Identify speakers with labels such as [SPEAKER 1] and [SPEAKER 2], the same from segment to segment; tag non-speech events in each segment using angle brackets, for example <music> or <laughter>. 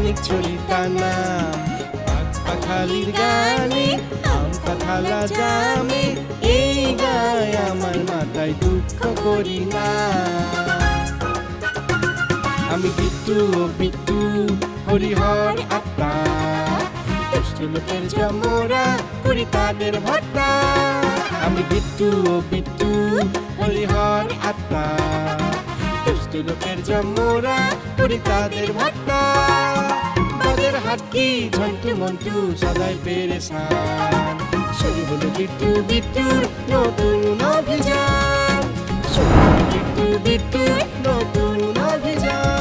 [SPEAKER 1] খানিক চলি টানা পাক পাখালির গানে আম কাঁঠালা জামে এই গায় আমার মাথায় দুঃখ করি না আমি বিট্টু ও বিট্টু হরিহর আত্মা দুষ্ট লোকের জমরা করি তাদের ভট্টা আমি বিট্টু ও বিট্টু হরিহর আত্মা দুষ্ট লোকের জমরা করি তাদের ভট্টা হাটকি ঝন্টু মন্টু সদাই পেরেছান শুরু হলো বিট্টু বিট্টুর নতুন অভিযান। শুরু হলো বিট্টু বিট্টুর নতুন অভিযান।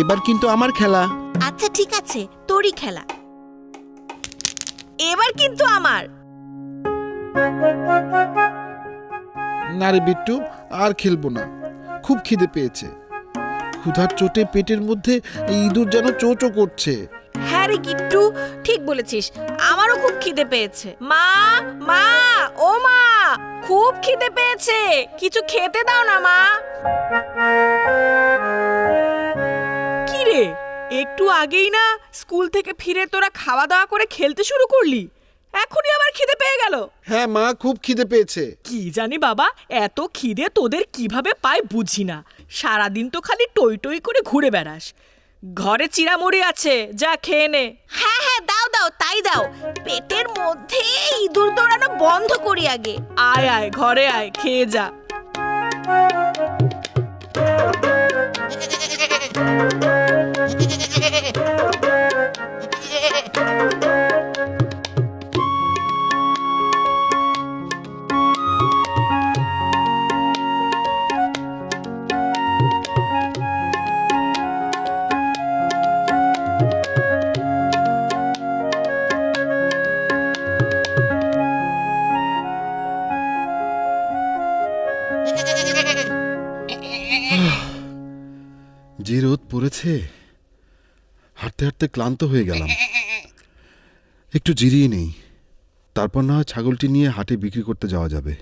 [SPEAKER 2] এবার কিন্তু আমার খেলা।
[SPEAKER 3] আচ্ছা ঠিক আছে তোরই খেলা। এবার কিন্তু আমার।
[SPEAKER 2] না রে বিট্টু, আর খেলব না। খুব খিদে পেয়েছে। ক্ষুধার চোটে পেটের মধ্যে ইঁদুর যেন চোচো করছে।
[SPEAKER 3] হ্যাঁ রে কিট্টু, ঠিক বলেছিস। আমারও খুব খিদে পেয়েছে। মা মা, ও মা, খুব খিদে পেয়েছে। কিছু খেতে দাও না, মা। কি রে, একটু আগেই না স্কুল থেকে ফিরে তোরা খাওয়া দাওয়া করে খেলতে শুরু করলি? এখনই আবার খিদে পেয়ে গেল।
[SPEAKER 2] হ্যাঁ মা খুব খিদে পেয়েছে।
[SPEAKER 4] কি জানি বাবা এত খিদে তোদের কীভাবে পায় বুঝি না। সারাদিন তো খালি টই টই করে ঘুরে বেড়াস। ঘরে চিড়ামুড়ি আছে যা খেয়ে নে।
[SPEAKER 3] হ্যাঁ হ্যাঁ দাও দাও তাই দাও। পেটের মধ্যে ইঁদুর দৌড়ানো বন্ধ করি আগে।
[SPEAKER 4] আয় আয় ঘরে আয় খেয়ে যা
[SPEAKER 2] যে। <laughs> হাঁটতে ক্লান্ত হয়ে গেলাম। একটু জিরিয়ে নেই। তারপর না হয় ছাগলটি নিয়ে হাটে বিক্রি করতে যাওয়া যাবে।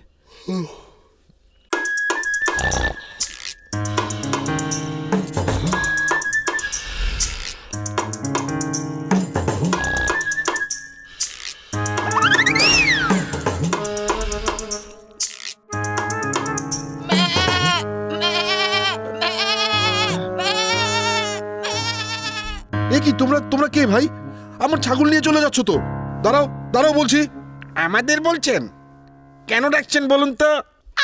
[SPEAKER 2] যাচ্ছ তো? দাঁড়াও দাঁড়াও বলছি।
[SPEAKER 1] আমাদের বলছেন। কেন ডাকছেন বলুন তো?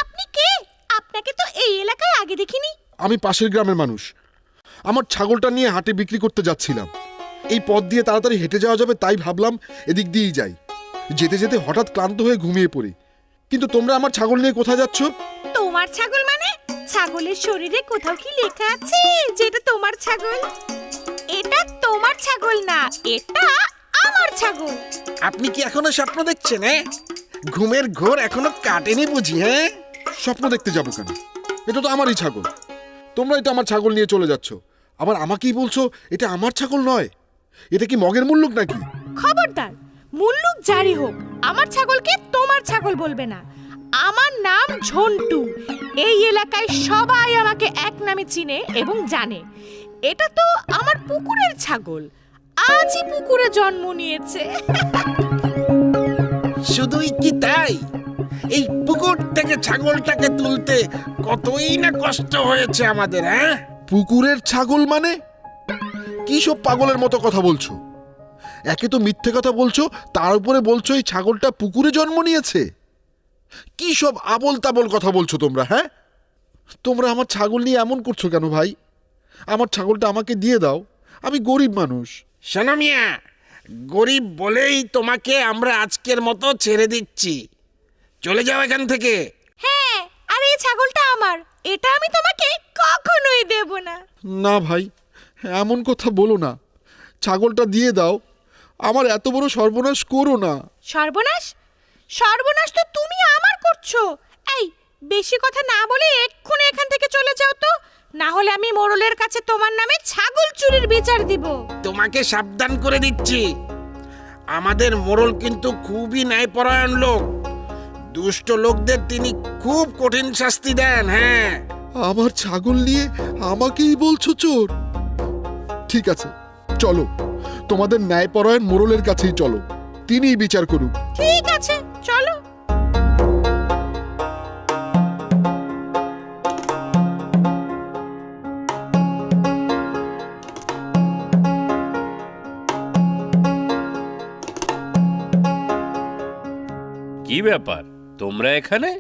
[SPEAKER 3] আপনি কে? আপনাকে তো এই এলাকায় আগে দেখিনি।
[SPEAKER 2] আমি পাশের গ্রামের মানুষ। আমার ছাগলটা নিয়ে হাটে বিক্রি করতে যাচ্ছিলাম। এই পথ দিয়ে তাড়াতাড়ি হেঁটে যাওয়া যাবে তাই ভাবলাম এদিক দিয়েই যাই। যেতে যেতে হঠাৎ ক্লান্ত হয়ে ঘুমিয়ে পড়ি। কিন্তু তোমরা আমার ছাগল নিয়ে কোথায় যাচ্ছ?
[SPEAKER 3] তোমার ছাগল মানে? ছাগলের শরীরে কোথাও কি লেখা আছে যেটা তোমার ছাগল? এটা তোমার ছাগল না এটা আমার ছাগল।
[SPEAKER 1] আপনি কি এখনও স্বপ্ন দেখছেন হ্যাঁ? ঘুমের ঘোর এখনও কাটেনি বুঝি হ্যাঁ?
[SPEAKER 2] স্বপ্ন দেখতে যাব কেন? এটা তো আমারই ছাগল। তোমরাই তো আমার ছাগল নিয়ে চলে যাচ্ছ। আবার আমাকেই বলছো এটা আমার ছাগল নয়। এটা কি মগের মুল্লুক নাকি?
[SPEAKER 3] খবরদার মুল্লুক জারি হোক আমার ছাগলকে তোমার ছাগল বলবে না। আমার নাম ঝন্টু। এই এলাকায় সবাই আমাকে এক নামে চিনে এবং জানে। এটা তো আমার পুকুরের ছাগল। আজই পুকুরে জন্ম নিয়েছে।
[SPEAKER 1] শুধুই কি তাই? এই পুকুর থেকে ছাগলটাকে তুলতে কতই না কষ্ট হয়েছে আমাদের হ্যাঁ?
[SPEAKER 2] পুকুরের ছাগল মানে? কি সব পাগলের মতো কথা বলছো? একে তো মিথ্যে কথা বলছো তার উপরে বলছো এই ছাগলটা পুকুরে জন্ম নিয়েছে। কি সব আবল তাবল কথা বলছো তোমরা হ্যাঁ? তোমরা আমার ছাগল নিয়ে এমন করছ কেন ভাই? আমার ছাগলটা আমাকে দিয়ে দাও আমি গরিব মানুষ।
[SPEAKER 1] শোনো মিয়া গরিব বলেই তোমাকে আমরা আজকের মতো ছেড়ে দিচ্ছি। চলে যাও এখান থেকে।
[SPEAKER 3] হ্যাঁ আর এই ছাগলটা আমার এটা আমি তোমাকে কখনোই দেব না।
[SPEAKER 2] না ভাই এমন কথা বলো না। ছাগলটা দিয়ে দাও। আমার এত বড় সর্বনাশ করো না।
[SPEAKER 3] সর্বনাশ? সর্বনাশ তো তুমি আমার করছ। এই বেশি কথা না বলে এক্ষুনি এখান থেকে চলে যাও তো। না হলে আমি মোড়লের কাছে তোমার নামে ছাগল চুরির বিচার দিব।
[SPEAKER 1] তোমাকে সাবধান করে দিচ্ছি।
[SPEAKER 5] আমাদের মোড়ল কিন্তু খুবই ন্যায়পরায়ণ লোক। দুষ্ট লোকদের তিনি খুব কঠিন শাস্তি দেন হ্যাঁ।
[SPEAKER 2] আমার ছাগল নিয়ে আমাকেই বলছো চোর? ঠিক আছে চলো। তোমাদের ন্যায়পরায়ণ মোড়লের কাছেই চলো। তিনিই বিচার করুক।
[SPEAKER 3] ঠিক আছে চলো।
[SPEAKER 6] কি ব্যাপার? তোমরা এখানে?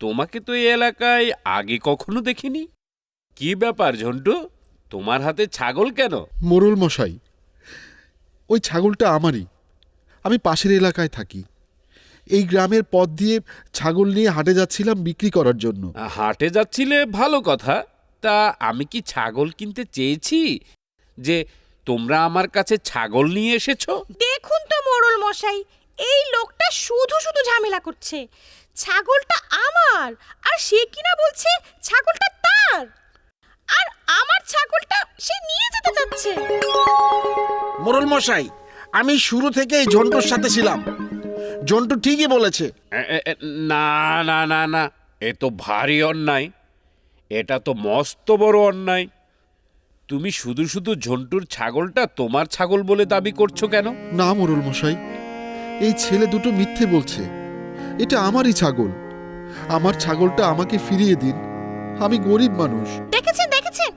[SPEAKER 6] তোমাকে তো এই এলাকায় আগে কখনো দেখিনি। কি ব্যাপার ঝন্টু? তোমার হাতে ছাগল কেন?
[SPEAKER 2] মোড়ল মশাই ওই ছাগলটা আমারই। আমি পাশের এলাকায় থাকি। এই গ্রামের পথ দিয়ে ছাগল নিয়ে হাটে যাচ্ছিলাম বিক্রি করার জন্য।
[SPEAKER 6] হাটে যাচ্ছিলে ভালো কথা। তা আমি কি ছাগল কিনতে চেয়েছি? যে তোমরা আমার কাছে ছাগল নিয়ে এসেছ?
[SPEAKER 3] দেখুন তো মোড়ল মশাই এই লোকটা শুধু শুধু ঝামেলা করছে। ছাগলটা আমার আর সে কিনা বলছে ছাগলটা তার। আর আমার ছাগলটা সে নিয়ে যেতে চাচ্ছে।
[SPEAKER 5] মোড়ল মশাই আমি শুরু থেকেই ঝন্টুর সাথে ছিলাম। ঝন্টু ঠিকই বলেছে।
[SPEAKER 6] না না না না এ তো ভারী অন্যায়। এটা তো মস্ত বড় অন্যায়। তুমি শুধু শুধু ঝন্টুর ছাগলটা তোমার ছাগল বলে দাবি করছ কেন?
[SPEAKER 2] না মোড়ল মশাই এই ছেলে দুটো মিথ্যে বলছে। এটা আমারই ছাগল। আমার ছাগলটা আমাকে ফিরিয়ে দিন। আমি গরিব মানুষ।
[SPEAKER 3] দেখেছেন দেখেছেন?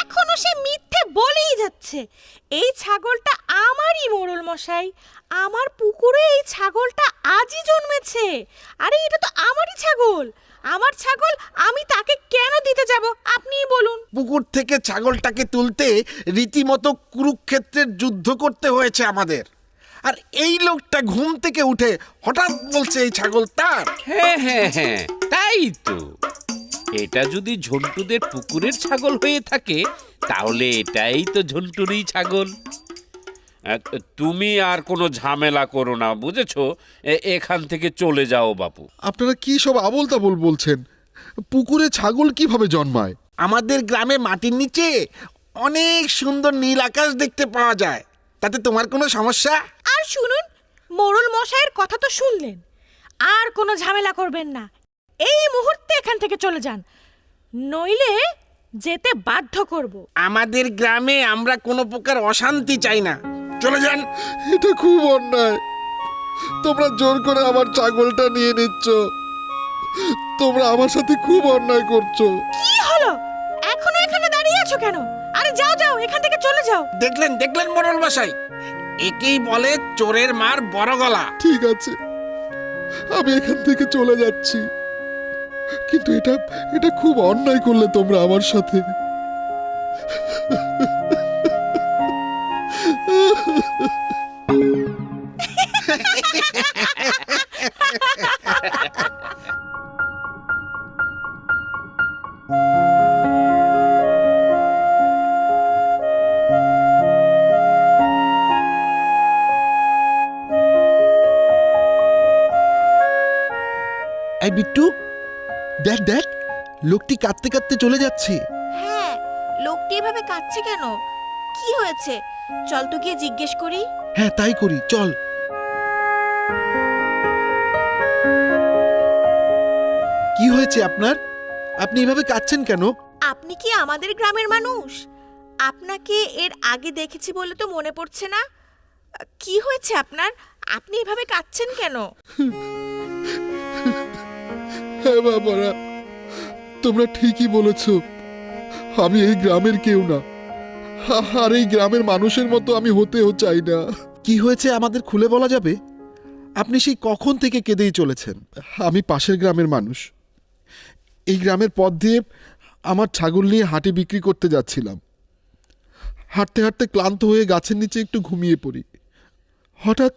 [SPEAKER 3] এখনও সে মিথ্যে বলেই যাচ্ছে। এই ছাগলটা আমারই মোড়ল মশাই। আমার পুকুরে এই ছাগলটা আজই জন্মেছে। আরে এটা তো আমারই ছাগল। আমার ছাগল আমি তাকে কেন দিতে যাব? আপনিই বলুন।
[SPEAKER 5] পুকুর থেকে ছাগলটাকে তুলতে রীতিমতো কুরুক্ষেত্রের যুদ্ধ করতে হয়েছে আমাদের। আর এই লোকটা ঘুম থেকে উঠে হঠাৎ বলছে এই ছাগল তার।
[SPEAKER 6] হ্যাঁ হ্যাঁ হ্যাঁ তাই তো। এটা যদি ঝন্টুদের পুকুরের ছাগল হয়ে থাকে তাহলে এটাই তো ঝন্টুরই ছাগল। তুমি আর কোনো ঝামেলা করো না বুঝেছ? এ- এখান থেকে চলে যাও বাপু।
[SPEAKER 2] আপনারা কি সব আবল তাবল বলছেন? পুকুরে ছাগল কীভাবে জন্মায়?
[SPEAKER 5] আমাদের গ্রামে মাটির নিচে অনেক সুন্দর নীল আকাশ দেখতে পাওয়া যায়। তাতে তোমার কোনো সমস্যা?
[SPEAKER 3] আর শুনুন মোড়ল মশাইয়ের কথা তো শুনলেন। আর কোনো ঝামেলা করবেন না। এই মুহূর্তে এখান থেকে চলে যান। নইলে যেতে বাধ্য করব।
[SPEAKER 5] আমাদের গ্রামে আমরা কোনো প্রকার অশান্তি চাই না। চলে যান
[SPEAKER 2] এটা খুব অন্যায়। তোমরা জোর করে আমার ছাগলটা নিয়ে নিচ্ছ। তোমরা আমার সাথে খুব অন্যায় করছ।
[SPEAKER 3] কি হলো? এখনও এখানে দাঁড়িয়ে আছো কেন? আরে যাও যাও এখান থেকে চলে যাও।
[SPEAKER 5] দেখলেন দেখলেন মোড়ল মশাই? একেই বলে চোরের মার বড় গলা।
[SPEAKER 2] ঠিক আছে আমি এখান থেকে চলে যাচ্ছি। কিন্তু এটা এটা খুব অন্যায় করলে তোমরা আমার সাথে। <laughs> বিট্টু দেখ দেখ লোকটি কাঁদতে কাঁদতে চলে যাচ্ছে।
[SPEAKER 3] হ্যাঁ লোকটি এভাবে কাঁদছে কেন? কি হয়েছে? চল তো গিয়ে জিজ্ঞেস করি।
[SPEAKER 2] হ্যাঁ তাই করি চল। কি হয়েছে আপনার? আপনি এভাবে কাঁদছেন কেন?
[SPEAKER 3] আপনি কি আমাদের গ্রামের মানুষ? আপনাকে এর আগে দেখেছি বলে তো মনে পড়ছে না? কি হয়েছে আপনার? আপনি এভাবে কাঁদছেন কেন? <laughs>
[SPEAKER 2] হ্যাঁ বাবারা তোমরা ঠিকই বলেছ। আমি এই গ্রামের কেউ না। আর এই গ্রামের মানুষের মতো আমি হতেও চাই না। কি হয়েছে আমাদের খুলে বলা যাবে? আপনি সেই কখন থেকে কেঁদেই চলেছেন? আমি পাশের গ্রামের মানুষ। এই গ্রামের পথ দিয়ে আমার ছাগল নিয়ে হাটে বিক্রি করতে যাচ্ছিলাম। হাঁটতে হাঁটতে ক্লান্ত হয়ে গাছের নিচে একটু ঘুমিয়ে পড়ি। হঠাৎ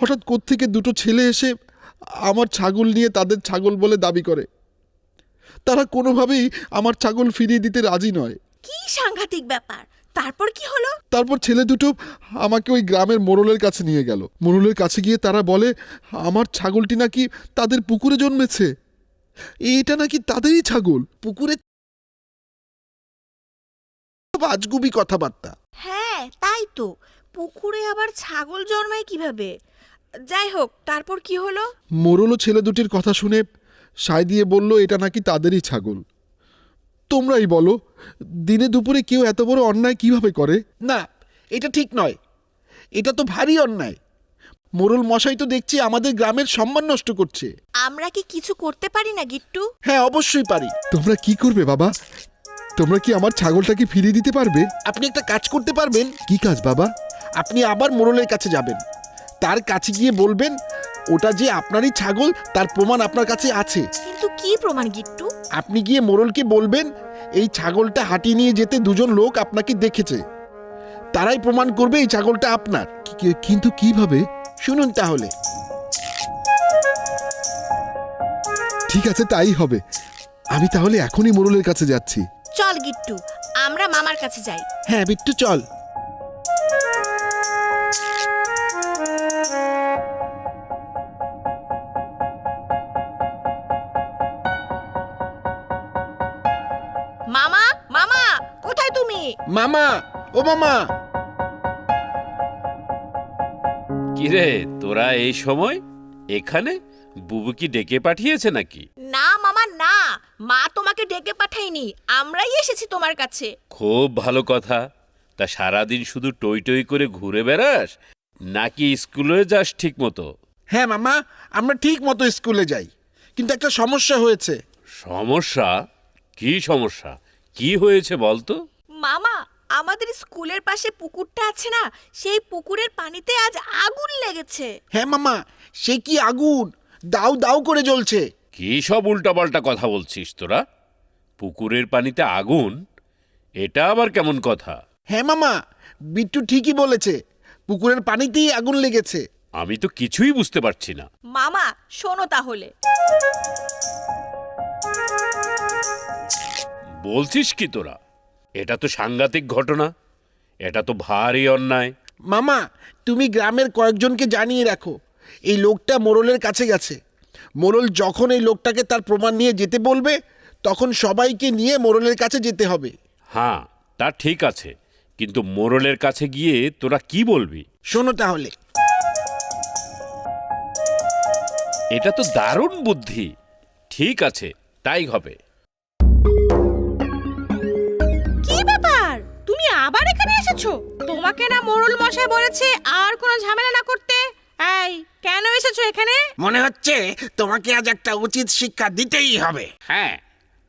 [SPEAKER 2] হঠাৎ কোত্থেকে দুটো ছেলে এসে আমার ছাগল নিয়ে তাদের ছাগল বলে দাবি করে। তারা কোনোভাবেই আমার ছাগল ফিরিয়ে দিতে রাজি নয়।
[SPEAKER 3] কি সাংঘাতিক ব্যাপার। তারপর কি হলো?
[SPEAKER 2] তারপর ছেলে দুটো আমাকে ওই গ্রামের মোড়লের কাছে নিয়ে গেল। মোড়লের কাছে গিয়ে তারা বলে আমার ছাগলটি নাকি তাদের পুকুরে জন্মেছে। এটা নাকি তাদেরই ছাগল। পুকুরে আজগুবি কথাবার্তা।
[SPEAKER 3] হ্যাঁ তাই তো।
[SPEAKER 4] পুকুরে আবার ছাগল জন্মায় কীভাবে? যাই হোক তারপর কি হলো?
[SPEAKER 2] মোরল ও ছেলে দুটির কথা শুনে সায় দিয়ে বলল এটা নাকি তাদেরই ছাগল। তোমরাই বলো দিনে দুপুরে কেউ এত বড় অন্যায় কীভাবে করে?
[SPEAKER 5] না এটা ঠিক নয়। এটা তো ভারী অন্যায়। মোরল মশাই তো দেখছি আমাদের গ্রামের সম্মান নষ্ট করছে।
[SPEAKER 4] আমরা কি কিছু করতে পারি না গিট্টু?
[SPEAKER 5] হ্যাঁ অবশ্যই পারি।
[SPEAKER 2] তোমরা কি করবে বাবা? তোমরা কি আমার ছাগলটাকে ফিরিয়ে দিতে পারবে?
[SPEAKER 5] আপনি একটা কাজ করতে পারবেন।
[SPEAKER 2] কি কাজ বাবা?
[SPEAKER 5] আপনি আবার মোরলের কাছে যাবেন। তার কাছে গিয়ে বলবেন ওটা যে আপনারই ছাগল তার প্রমাণ আপনার কাছে আছে।
[SPEAKER 4] কিন্তু কি প্রমাণ গিট্টু?
[SPEAKER 5] আপনি গিয়ে মোরলকে বলবেন এই ছাগলটা হাঁটিয়ে নিয়ে যেতে দুজন লোক আপনাকে দেখেছে। তারাই প্রমাণ করবে এই ছাগলটা আপনার।
[SPEAKER 2] কিন্তু কীভাবে?
[SPEAKER 5] শুনুন তাহলে।
[SPEAKER 2] ঠিক আছে তাই হবে। আমি তাহলে এখনই মোরলের কাছে যাচ্ছি।
[SPEAKER 4] চল গিট্টু আমরা মামার কাছে যাই।
[SPEAKER 5] হ্যাঁ বিট্টু চল।
[SPEAKER 4] মামা
[SPEAKER 5] ও মামা।
[SPEAKER 6] কিরে তোরা এই সময় এখানে বুবু কি ডেকে পাঠিয়েছে নাকি?
[SPEAKER 4] না মামা না। মা তোমাকে ডেকে পাঠায়নি। আমরাই এসেছি তোমার কাছে।
[SPEAKER 6] খুব ভালো কথা। তা সারাদিন শুধু টই টই করে ঘুরে বেড়াস নাকি স্কুলে যাস ঠিক মতো
[SPEAKER 5] হ্যাঁ মামা আমরা ঠিক মতো স্কুলে যাই। কিন্তু একটা সমস্যা হয়েছে।
[SPEAKER 6] সমস্যা? কি সমস্যা? কি হয়েছে বলতো?
[SPEAKER 4] মামা আমাদের স্কুলের পাশে পুকুরটা আছে না? সেই পুকুরের পানিতে আজ আগুন লেগেছে।
[SPEAKER 5] হ্যাঁ মামা সে কি আগুন? দাউ দাউ করে জ্বলছে।
[SPEAKER 6] কি সব উল্টাপাল্টা কথা বলছিস তোরা? পুকুরের পানিতে আগুন? এটা আবার কেমন কথা?
[SPEAKER 5] হ্যাঁ মামা বিট্টু ঠিকই বলেছে পুকুরের পানিতেই আগুন লেগেছে।
[SPEAKER 6] আমি তো কিছুই বুঝতে পারছি না।
[SPEAKER 4] মামা শোনো তাহলে।
[SPEAKER 6] বলছিস কি তোরা? এটা তো সাংঘাতিক ঘটনা। এটা তো ভারী অন্যায়।
[SPEAKER 5] মামা তুমি গ্রামের কয়েকজনকে জানিয়ে রাখো। এই লোকটা মোরলের কাছে গেছে। মোরল যখন এই লোকটাকে তার প্রমাণ নিয়ে যেতে বলবে তখন সবাইকে নিয়ে মোরলের কাছে যেতে হবে।
[SPEAKER 6] হ্যাঁ তা ঠিক আছে। কিন্তু মোরলের কাছে গিয়ে তোরা কি বলবি?
[SPEAKER 5] শোনো তাহলে।
[SPEAKER 6] এটা তো দারুণ বুদ্ধি। ঠিক আছে তাই হবে।
[SPEAKER 3] এসেছ তোমাকে না মোরল মশাই বলেছে আর কোনো ঝামেলা না করতে? এই কেন এসেছ এখানে?
[SPEAKER 5] মনে হচ্ছে তোমাকে আজ একটা উচিত শিক্ষা দিতেই হবে।
[SPEAKER 6] হ্যাঁ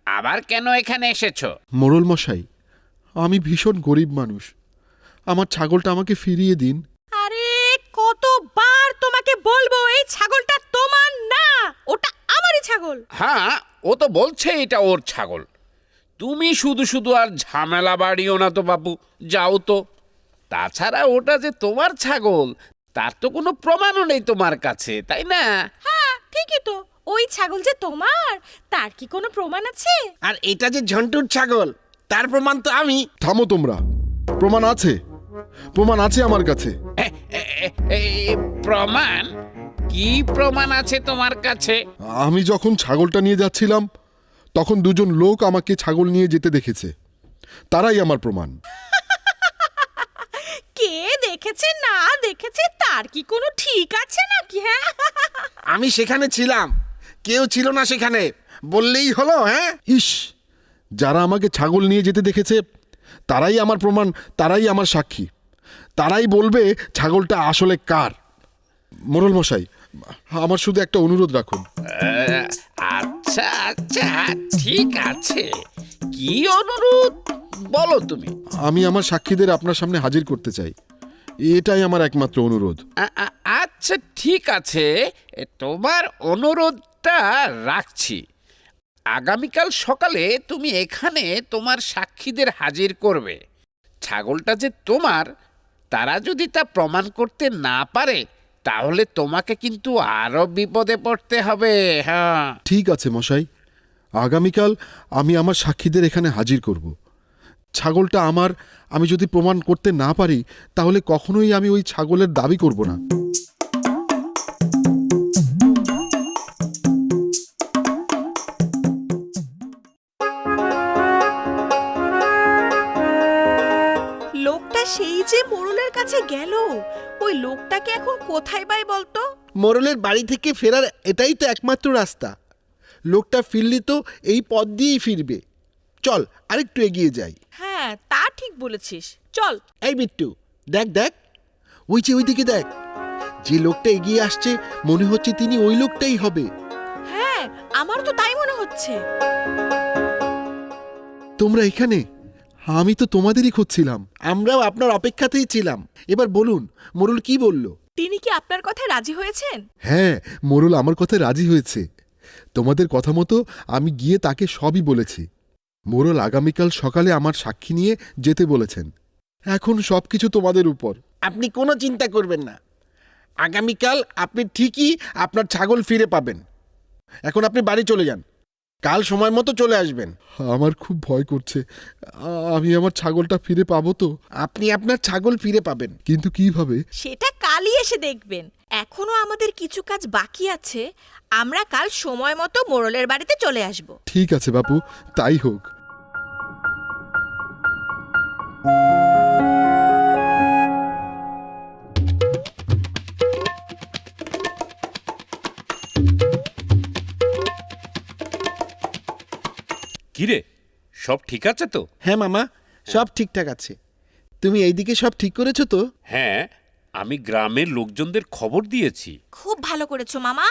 [SPEAKER 6] আবার কেন এখানে এসেছ?
[SPEAKER 2] মোরল মশাই আমি ভীষণ গরিব মানুষ। আমার ছাগলটা আমাকে ফিরিয়ে দিন।
[SPEAKER 3] আরে কতবার তোমাকে বলব এই ছাগলটা তোমার না ওটা আমারই ছাগল।
[SPEAKER 6] হ্যাঁ ও তো বলছে এটা ওর ছাগল। তুমি শুধু শুধু আর ঝামেলা বাড়িও না তো বাবু যাও তো। তাছাড়া ওটা যে তোমার ছাগল তার তো কোনো প্রমাণও নেই তোমার কাছে তাই না?
[SPEAKER 3] হ্যাঁ ঠিকই তো। ওই ছাগল যে তোমার তার কি কোনো প্রমাণ আছে?
[SPEAKER 5] আর এটা যে ঝন্টুর ছাগল তার প্রমাণ তো আমি।
[SPEAKER 2] থামো তোমরা প্রমাণ আছে প্রমাণ আছে আমার কাছে।
[SPEAKER 6] প্রমাণ? কি প্রমাণ আছে তোমার কাছে?
[SPEAKER 2] আমি যখন ছাগলটা নিয়ে যাচ্ছিলাম তখন দুজন লোক আমাকে ছাগল নিয়ে যেতে দেখেছে। তারাই আমার প্রমাণ। <laughs>
[SPEAKER 3] কে দেখেছে না দেখেছে তার কি কোনো ঠিক আছে নাকি হ্যাঁ? <laughs>
[SPEAKER 5] আমি সেখানে ছিলাম। কেউ ছিল না সেখানে। বললেই হলো হ্যাঁ?
[SPEAKER 2] ইস যারা আমাকে ছাগল নিয়ে যেতে দেখেছে তারাই আমার প্রমাণ তারাই আমার সাক্ষী। তারাই বলবে ছাগলটা আসলে কার। মোরল মশাই আমার শুধু একটা অনুরোধ রাখুন।
[SPEAKER 6] আচ্ছা আচ্ছা ঠিক আছে। কি অনুরোধ? বলো তুমি।
[SPEAKER 2] আমি আমার সাক্ষীদের আপনার সামনে হাজির করতে চাই। এটাই আমার একমাত্র অনুরোধ।
[SPEAKER 6] আচ্ছা ঠিক আছে। তোমার অনুরোধটা রাখছি। আগামীকাল সকালে তুমি এখানে তোমার সাক্ষীদের হাজির করবে। ছাগলটা যে তোমার তারা যদি তা প্রমাণ করতে না পারে তাহলে তোমাকে কিন্তু আরও বিপদে পড়তে হবে হ্যাঁ।
[SPEAKER 2] ঠিক আছে মশাই। আগামীকাল আমি আমার সাক্ষীদের এখানে হাজির করব। ছাগলটা আমার, আমি যদি প্রমাণ করতে না পারি, তাহলে কখনোই আমি ওই ছাগলের দাবি করব না।
[SPEAKER 4] লোকটা সেই যে মোড়লের কাছে গেল। ওই লোকটাকে এখন কোথায় পাই বলতো?
[SPEAKER 5] মোরলের বাড়ি থেকে ফেরার এটাই তো একমাত্র রাস্তা। লোকটা ফিরলি তো এই পথ দিয়েই ফিরবে। চল আরেকটু এগিয়ে যাই।
[SPEAKER 4] হ্যাঁ তা ঠিক বলেছিস। চল।
[SPEAKER 5] এই বিট্টু দেখ দেখ। ওই যে ওইদিকে দেখ। যে লোকটা এগিয়ে আসছে মনে হচ্ছে তিনি ওই লোকটাই হবে।
[SPEAKER 4] হ্যাঁ আমার তো তাই মনে হচ্ছে।
[SPEAKER 2] তোমরা এখানে? আমি তো তোমাদেরই খুঁজছিলাম।
[SPEAKER 5] আমরাও আপনার অপেক্ষাতেই ছিলাম। এবার বলুন মোরল কি বলল?
[SPEAKER 4] তিনি কি আপনার কথায় রাজি হয়েছেন?
[SPEAKER 2] হ্যাঁ মোরল আমার কথায় রাজি হয়েছে। তোমাদের কথা মতো আমি গিয়ে তাকে সবই বলেছি। মোরল আগামীকাল সকালে আমার সাক্ষী নিয়ে যেতে বলেছেন। এখন সব কিছু তোমাদের উপর।
[SPEAKER 5] আপনি কোনো চিন্তা করবেন না। আগামীকাল আপনি ঠিকই আপনার ছাগল ফিরে পাবেন। এখন আপনি বাড়ি চলে যান। কাল সময় মতো চলে আসবেন।
[SPEAKER 2] আমার খুব ভয় করছে। আ- আমি আমার ছাগলটা ফিরে পাবো তো?
[SPEAKER 5] আপনি আপনার ছাগল ফিরে পাবেন।
[SPEAKER 2] কিন্তু কীভাবে?
[SPEAKER 4] সেটা কালই এসে দেখবেন। এখনও আমাদের কিছু কাজ বাকি আছে। আমরা কাল সময় মতো মোড়লের বাড়িতে চলে আসব।
[SPEAKER 2] ঠিক আছে বাপু তাই হোক।
[SPEAKER 7] কিরে সব ঠিক আছে তো?
[SPEAKER 5] হ্যাঁ মামা সব ঠিকঠাক আছে। তুমি এইদিকে সব ঠিক করেছ তো?
[SPEAKER 7] হ্যাঁ আমি গ্রামের লোকজনদের খবর দিয়েছি।
[SPEAKER 4] খুব ভালো করেছ মামা।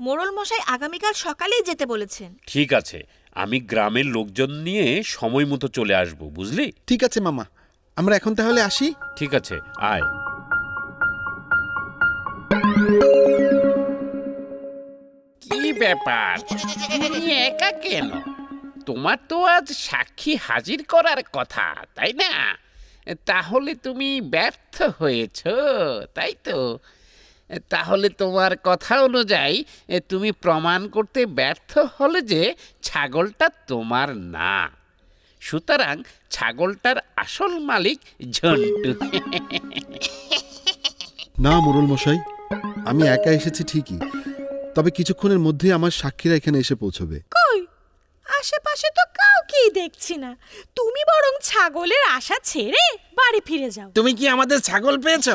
[SPEAKER 4] মোড়ল মশাই আগামীকাল সকালেই যেতে বলেছেন।
[SPEAKER 7] ঠিক আছে আমি গ্রামের লোকজন নিয়ে সময় মতো চলে আসব বুঝলি?
[SPEAKER 5] ঠিক আছে মামা। আমরা এখন তাহলে আসি?
[SPEAKER 7] ঠিক আছে আয়। কি ব্যাপার? তুমি একা কেন? তোমার তো আজ সাক্ষী হাজির করার কথা, তাই না? তাহলে তুমি ব্যর্থ হয়েছ, তাই তো? তাহলে তোমার কথা অনুযায়ী তুমি প্রমাণ করতে ব্যর্থ হলে যে ছাগলটা তোমার না। সুতরাং ছাগলটার আসল মালিক ঝন্টু।
[SPEAKER 2] না মোরল মশাই আমি একা এসেছি ঠিকই, তবে কিছুক্ষণের মধ্যেই আমার সাক্ষীরা এখানে এসে পৌঁছবে।
[SPEAKER 3] আশেপাশে তো কাউকেই দেখছি না। তুমি বরং ছাগলের আশা ছেড়ে বাড়ি ফিরে যাও।
[SPEAKER 5] তুমি কি আমাদের ছাগল পেয়েছ?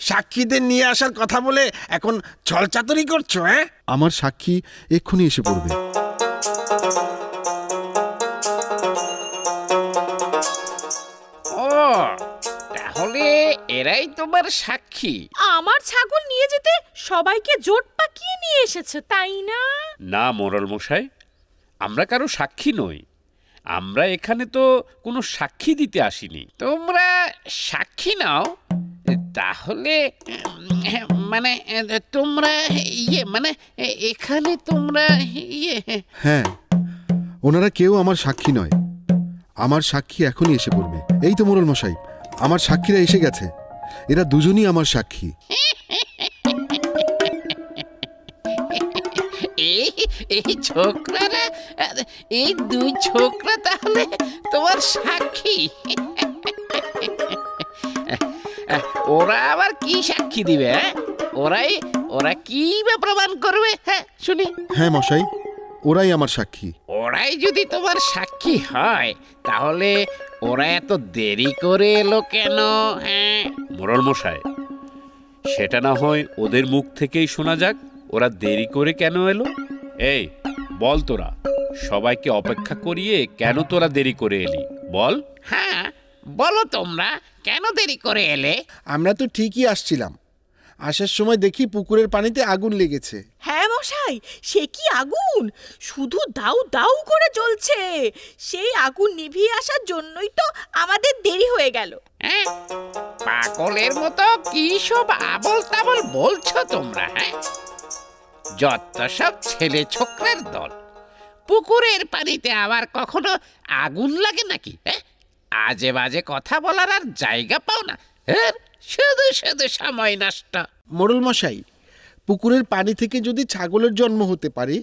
[SPEAKER 5] সাক্ষীদের নিয়ে আসার কথা বলে এখন ছলচাতুরি করছ হ্যাঁ?
[SPEAKER 2] আমার সাক্ষী এক্ষুনি এসে পড়বে।
[SPEAKER 7] ও তাহলে এরাই তোমার সাক্ষী।
[SPEAKER 3] আমার ছাগল নিয়ে যেতে সবাইকে জোট পাকিয়ে নিয়ে এসেছে তাই না?
[SPEAKER 7] না মোরল মশাই আমরা কারও সাক্ষী নই। আমরা এখানে তো কোনো সাক্ষী দিতে আসিনি। তোমরা সাক্ষী নাও। তাহলে মানে তোমরা ইয়ে মানে এখানে তোমরা ইয়ে
[SPEAKER 2] হ্যাঁ ওনারা কেউ আমার সাক্ষী নয়। আমার সাক্ষী এখনই এসে পড়বে। এই তো মোরল মশাই আমার সাক্ষীরা এসে গেছে। এরা দুজনই আমার সাক্ষী। <laughs>
[SPEAKER 7] এই ছোকরারা এই দুই ছোকরা তাহলে তোমার সাক্ষী। ওরা আবার কি সাক্ষী দিবে হ্যাঁ? ওরাই ওরা কি বা প্রমাণ করবে হ্যাঁ শুনি।
[SPEAKER 2] হ্যাঁ মশাই ওরাই আমার সাক্ষী।
[SPEAKER 7] ওরাই যদি তোমার সাক্ষী হয় তাহলে ওরা এত দেরি করে এলো কেন হ্যাঁ? মোরল মশাই সেটা না হয় ওদের মুখ থেকেই শোনা যাক ওরা দেরি করে কেন এলো? এই বল তোরা সবাইকে অপেক্ষা করিয়ে কেন তোরা দেরি করে এলি? বল। হ্যাঁ বলো তোমরা কেন দেরি করে এলে?
[SPEAKER 5] আমরা তো ঠিকই আসছিলাম। আসার সময় দেখি পুকুরের পানিতে আগুন লেগেছে।
[SPEAKER 4] হ্যাঁ মশাই সে কি আগুন? শুধু দাউ দাউ করে জ্বলছে। সেই আগুন নিভিয়ে আসার জন্যই তো আমাদের দেরি হয়ে গেল।
[SPEAKER 7] হ্যাঁ পাগলের মতো কি সব আবল তাবল বলছো তোমরা হ্যাঁ? যত সব ছেলে ছোকরার দল। পুকুরের পানিতে আবার কখনো আগুন লাগে নাকি হ্যাঁ? আজে বাজে কথা বলার আর জায়গা পাও না হ্যাঁ? শুধু শুধু সময় নষ্ট।
[SPEAKER 5] মোড়ল মশাই পুকুরের পানি থেকে যদি ছাগলের জন্ম হতে পারে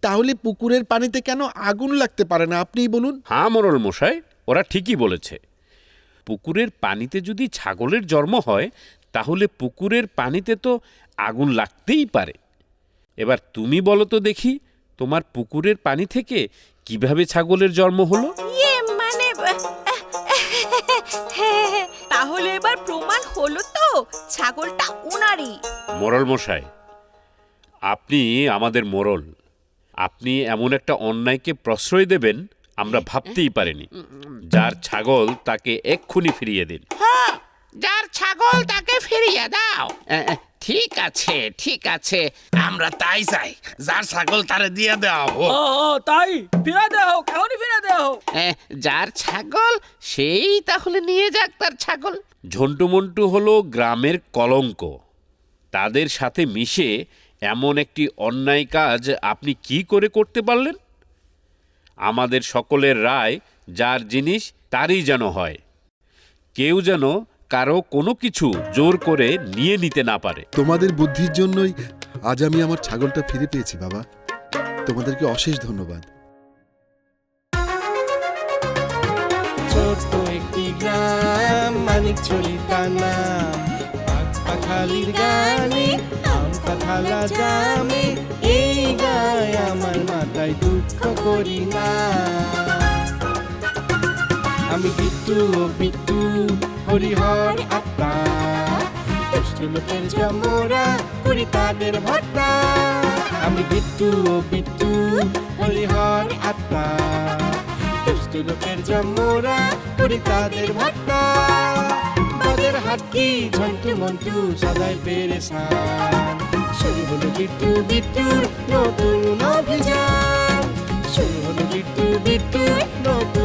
[SPEAKER 5] তাহলে পুকুরের পানিতে কেন আগুন লাগতে পারে না? আপনিই বলুন।
[SPEAKER 7] হ্যাঁ মোরল মশাই ওরা ঠিকই বলেছে। পুকুরের পানিতে যদি ছাগলের জন্ম হয় তাহলে পুকুরের পানিতে তো আগুন লাগতেই পারে। এবার তুমি বলো তো দেখি তোমার পুকুরের পানি থেকে কীভাবে ছাগলের জন্ম হলো?
[SPEAKER 4] ইয়ে মানে তাহলে এবার প্রমাণ হলো তো ছাগলটা ওনারই
[SPEAKER 6] মোরল মশাই আপনি আমাদের মোরল। আপনি এমন একটা অন্যায়কে প্রশ্রয় দেবেন আমরা ভাবতেই পারিনি। যার ছাগল তাকে এক্ষুনি ফিরিয়ে দিন।
[SPEAKER 7] হ্যাঁ, যার ছাগল তাকে ফিরিয়ে দাও। ঠিক আছে ঠিক আছে। আমরা তাই চাই যার ছাগল তারে দিয়ে দেওয়া হোক।
[SPEAKER 4] ও ও, তাই? ফিরে দেওয়া হোক এখনই ফিরে দেওয়া হোক।
[SPEAKER 7] এ, যার ছাগল সেই তাহলে নিয়ে যাক তার ছাগল।
[SPEAKER 6] ঝন্টু মন্টু হলো গ্রামের কলঙ্ক। তাদের সাথে মিশে এমন একটি অন্যায় কাজ আপনি কি করে করতে পারলেন? আমাদের সকলের রায় যার জিনিস তারই যেন হয়। কেউ যেন কারও কোনো কিছু জোর করে নিয়ে নিতে না পারে।
[SPEAKER 2] তোমাদের বুদ্ধির জন্যই আজ আমি আমার ছাগলটা ফিরে পেয়েছি বাবা। তোমাদেরকে অশেষ ধন্যবাদ।
[SPEAKER 1] ছোট্ট একটি গ্রাম মানিক ছড়ি নাম পাঁচ পাখালির গানে আম কাঁঠালা জামে। এই গায় আমার মাথায় দুঃখ করি না। আমি বিট্টু ও বিট্টু হরিহর আত্মা। দুষ্টু লোকের জমরা করি তাদের ভর্তা আমি বিট্টু ও বিট্টু, হরিহর আত্মা। দুষ্টু লোকের জমরা করি তাদের ভর্তা তাদের হাটকি ঝন্টু মন্টু, সদাই পেরেছান শুরু হলো বিট্টু বিট্টুর নতুন অভিযান। শুরু হলো বিট্টু বিট্টুর নতুন